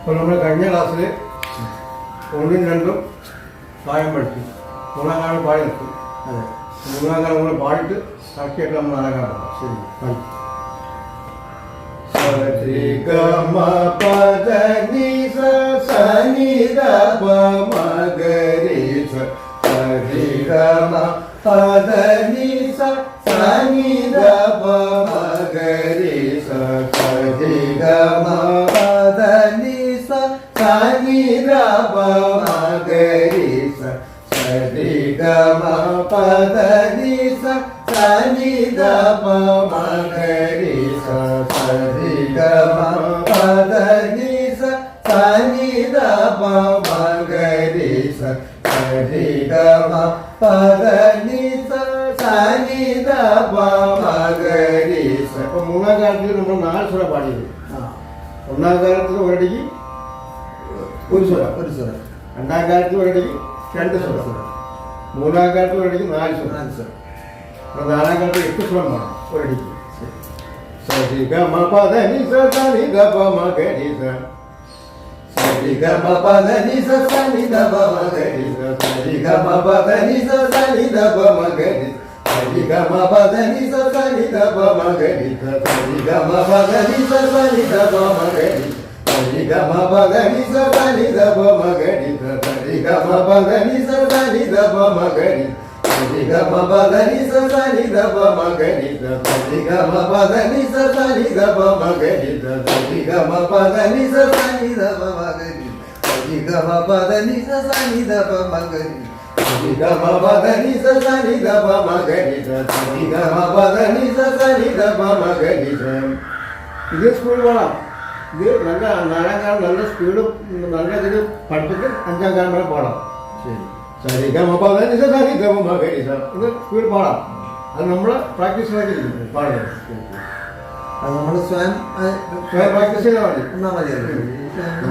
അപ്പോൾ നമ്മൾ കഴിഞ്ഞ ക്ലാസ്സിൽ ഒന്നും രണ്ടും പായം പഠിച്ചു. മൂന്നാം കാലം പാടി നിർത്തും. അതെ. മൂന്നാം കാലം നമ്മൾ പാടിട്ട് സാക്ഷിയായിട്ട് നമ്മൾ നാലാം കാലം ശരി പാടി. സരി ഗമ പദ നി സ സ रि गम पद नि सनि गम मरि सरि गम पद नि सनि गम मरि सरि गम पद नि சனி தபரி மூணாம் காலத்துக்கு நம்ம நாலு சொல்ல பாடியது ஒன்றாம் காலத்தில் ஒரு அடிக்கு ஒரு சொல்ல ஒரு சொல்ல ரெண்டாம் காலத்தில் ஒரு அடிக்கு സ ഇപ്പൊ മൂന്നാം കാലത്തിൽ നമ്മൾ നാല് സ്വരം പാടിയത് ആ ഒന്നാം കാലത്തിൽ ഒരടിക്ക് ഒരു സ്വരം ഒരു സ്വരം രണ്ടാം കാലത്തിൽ ഒരടിക്ക് രണ്ട് സ്വരം മൂന്നാം കാലത്തിൽ ഒരടിക്ക് നാല് സ്വരം നാല് സ്വരം അപ്പൊ നാലാം കാലത്ത് എട്ട് സ്വരം വേണം ഒരടിക്ക് ശരി സരി ഗമ പദ നി സ സ നി ധ പ മ ഗ രി സ സരി ഗമ പദ നി സ സ നി ധ പ മ ഗ രി സ സരി ഗമ പദ നി സ സ നി ധ പ മ ഗ രി സരി ഗമ പദ നി സ സ നി ധ പ മ ഗ രി സ സരി ഗമ പദ നി സ സ നി ധ പ മ ഗ രി സരി ഗമ പദ നി സ സ നി ധ പ മ ഗ രി സ സരി ഗമ പദ നി സ സ നി ധ പ മ ഗ രി സരി ഗമ പദ നി സ സ നി ധ പ മ ഗ രി സ സരി ഗമ പദ നി സ സ നി ധ പ മ ഗ രി സ സരി ഗമ പദ നി സ సరి గమ బదని సరి దబ మగని సరి గమ బదని సరి దబ మగని సరి గమ బదని సరి దబ మగని సరి గమ బదని సరి దబ మగని సరి గమ బదని సరి దబ మగని సరి గమ బదని సరి దబ మగని సరి గమ బదని సరి దబ మగని ఇదే స్కూల్ వాళ్ళ ഇത് നല്ല നാലാം കാലം നല്ല സ്പീഡ് നല്ല ഇതിൽ പഠിപ്പിച്ച് അഞ്ചാം കാലം വരെ പാടാം. ശരി. സരി ഗമ പദ നി സ സ നി ധ പ മ ഗ രി സ ഇത് സ്പീഡ് പാടാം. അത് നമ്മൾ പ്രാക്ടീസ് ആക്കിയിരിക്കും പാടുന്നത് അത് നമ്മൾ സ്വയം സ്വയം പ്രാക്ടീസ് ചെയ്താൽ മതി. എന്നാ മതി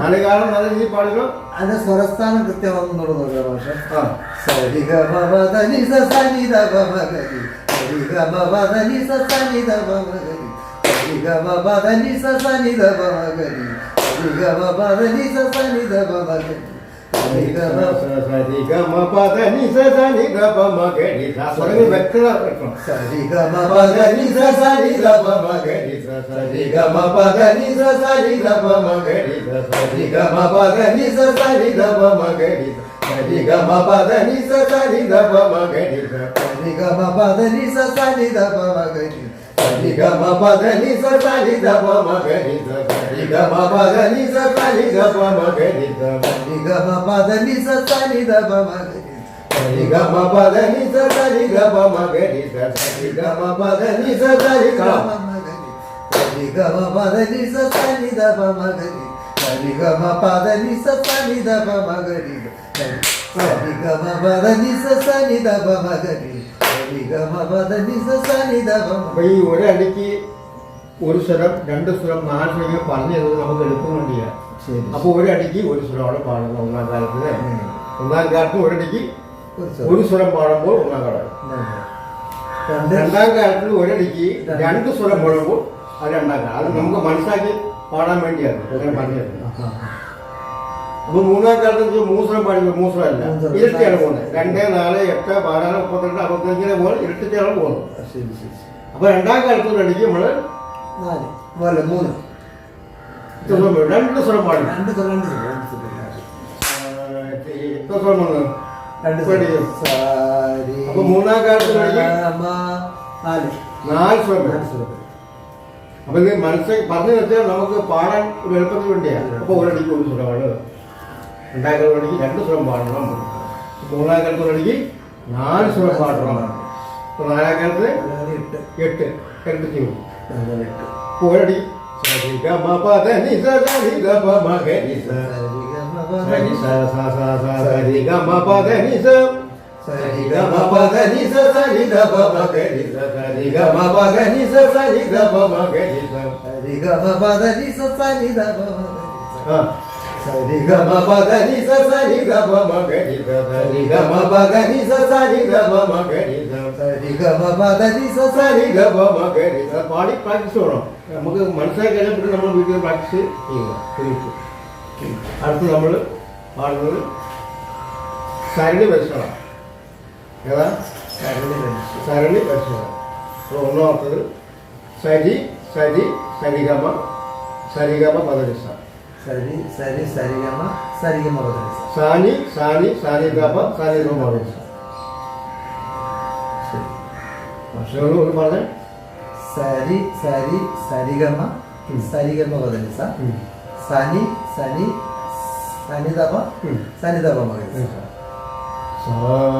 നാല് കാലം നല്ല രീതിയിൽ പാടുക. അതിന്റെ സ്വരസ്ഥാനം കൃത്യമാണെന്നോട് നോക്കുക പക്ഷെ. സരി ഗമ സരി ഗമ സരി ഗമ സരി ഗമ Gava Bada Nisa ni sa sa ni da pa ma ga ni sa sa ni sa sa ni da pa ma ga ni sa sa ni sa sa ni da pa ma ga ni sa sa ni sa sa ni da pa ma ga ni sa sa ni sa sa ni da pa ma ga ni sa sa ni sa sa ni da pa ma ga ni sa sa ni sa sa ni da pa ma ga ని గ మ ప గ ని స స ని the ప మ గ ని స స ని గ మ ప గ ని స స ని గ ప మ గ ని ద మ ని గ మ ప ద ని స స ని ద ప మ గ ని ని గ మ ప ద ని స స ని గ ప మ గ ని స స ని గ మ ప ద ని స స ని గ మ మ గ ని ని గ మ ప ద ని స స ని ద ప మ గ ని ని గ మ ప ద ని స స ని ద ప మ గ ని ని గ మ ప ద ని స స ని ద ప మ గ ని അപ്പൊ ഈ ഒരടിക്ക് ഒരു സ്വരം രണ്ട് സ്വരം നാല് സ്വരം പറഞ്ഞു തരുന്നത് നമുക്ക് എളുപ്പം ചെയ്യാം അപ്പൊ ഒരടിക്ക് ഒരു സ്വരം അവിടെ പാടുന്നു ഒന്നാം കാലത്ത് ഒന്നാം കാലത്ത് ഒരടിക്ക് ഒരു സ്വരം. പാടുമ്പോൾ ഒന്നാം കാലം രണ്ടാം കാലത്തിൽ ഒരടിക്ക് രണ്ട് സ്വരം പാടുമ്പോൾ അത് രണ്ടാം കാലം അത് നമുക്ക് മനസ്സിലാക്കി പാടാൻ വേണ്ടിയാണ് പറഞ്ഞത് പറഞ്ഞു തരുന്നത്. അപ്പൊ മൂന്നാം കാലത്ത് മൂസ്രം മൂന്ന് സ്വരം. ഇരട്ടിയാണ് പോകുന്നത്. രണ്ട് നാല് എട്ട് പതിനാറ് മുപ്പത്തിരണ്ട് അറുപത്തഞ്ചിനെ പോലെ ഇരട്ടിച്ചാണ് പോകുന്നത് ശരി ശരി ശരി. അപ്പൊ രണ്ടാം കാലത്ത് ഒരടിക്ക് നമ്മൾ നാല്. മൂന്ന്? രണ്ട് സ്വരം പാടും. രണ്ട് സ്വരം രണ്ട് സ്വരം. രണ്ട് സ്വരം എത്ര സ്വരം വന്നു? രണ്ട്. സ്വരം. അപ്പൊ മൂന്നാം കാലത്ത് നാല്. നാല് സ്വരം. നാല് സ്വരം. അപ്പൊ ഇത് മനസ്സിൽ പറഞ്ഞു നിർത്തിയാൽ നമുക്ക് പാടാൻ ഒരു എളുപ്പത്തിന് വേണ്ടിയാണ് അപ്പൊ ഒരടിക്ക് ഒരു സ്വരമാണ്. ரெண்டாயிரத்தி அடிக்கு ரெண்டு சுரம் பாடுறோம் இப்போ மூணாயிரத்தி கருத்து அடிக்கு நாலு சுரம் பாடுறோம் இப்போ நாலாயிரத்தி கருத்து எட்டு ரெண்டு தீவு எட்டு ஒரு அடி சரி கமா பாத நீ சரி கமா மக நீ சரி சரி சா சா சா சா சரி கமா பாத நீ சரி சரி கமா பாத நீ சரி கமா பாத நீ சரி கமா பாத நீ சரி கமா மக நீ சரி கமா பாத நீ சரி கமா மக ധ പ മ ഗ രി സ സരി ഗ മ പ ധ നി സ സ നി ധ പ മ ഗ രി സ സരി ഗമ പദ നി സ സ നി ധ പ മ ഗ രി സ. ആ സരി ഗ മ പ ധ നി സ സ നി ധ പ മ ഗ രി സ സരി ഗ മ പ ധ നി സ സ നി ധ പ മ ഗ രി സ സരി ഗമ പദ നി സ സ സരി ഗ പ മ ഗ രി സ പാടി പ്രാക്ടീസ് വേണം നമുക്ക് മനസ്സിലാക്കി കഴിഞ്ഞാൽ പിന്നെ നമ്മൾ വീട്ടിൽ പ്രാക്ടീസ് ചെയ്യുക ശരിക്കും അടുത്ത് നമ്മൾ പാടുന്നത് സരണി പരിശ്രമം ഏതാ കരളി വലിച്ചു സരണി പരിശ്രമം അപ്പോൾ ഒന്നാമത്തത് സരി സരി സരിഗമ സരിഗമ പദനിസ സരി സരി സരിഗമ സരിഗമ സാനി സാനി സാനി സാനിഗമ സാനി ഗമ ഒന്ന് പറഞ്ഞേ. സരി സരി സരിഗമ സരിഗമ പദനിസ. സനി സനി സനിതപ. സനിതപ പദനിസ സാരി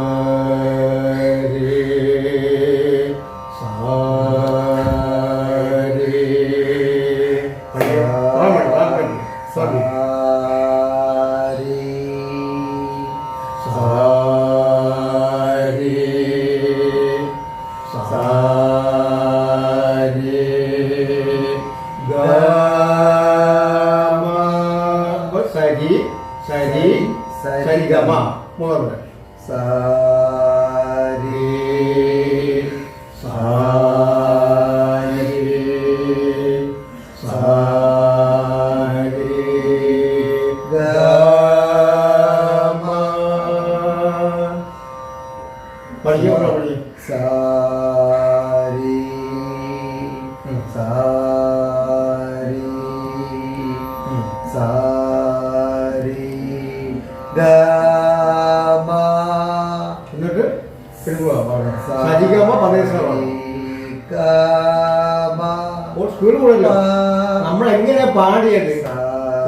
നമ്മൾ എങ്ങനെയാ പാടിയത്?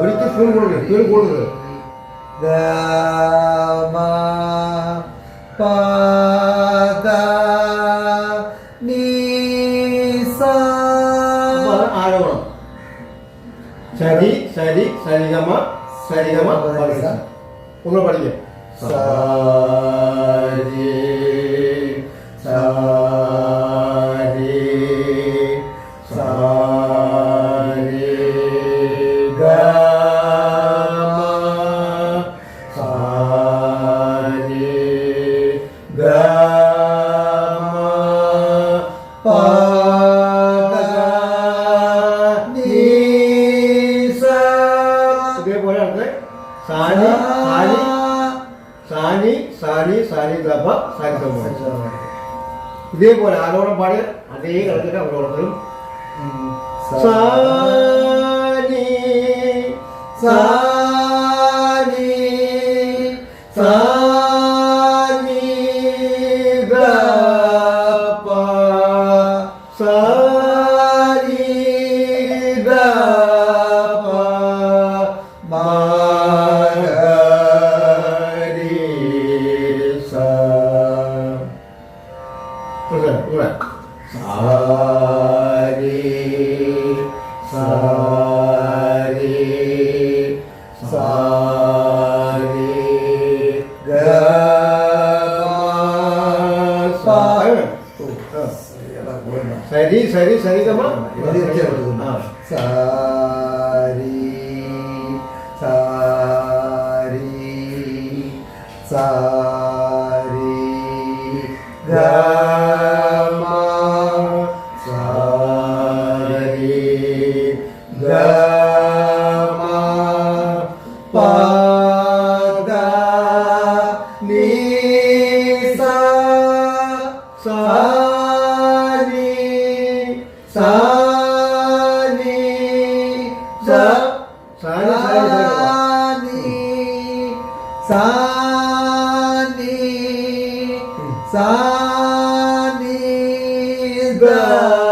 ഒരിക്കൽ സ്കൂൾ കൂടുതൽ സ്കൂൾ കൂടുതൽ ഗമ പദ നീസ ശരി സരി സരിഗമ സരിഗമ പതിനഞ്ച് ഒന്ന് പഠിക്കാം സാരി ഇതേപോലെ ആരോളം പാടി അതേ കളത്തിട്ട് അവരോടത്തിലും സാനി സാനി சரி சரிதமா sorry sorry sorry comma sorry comma Anibal.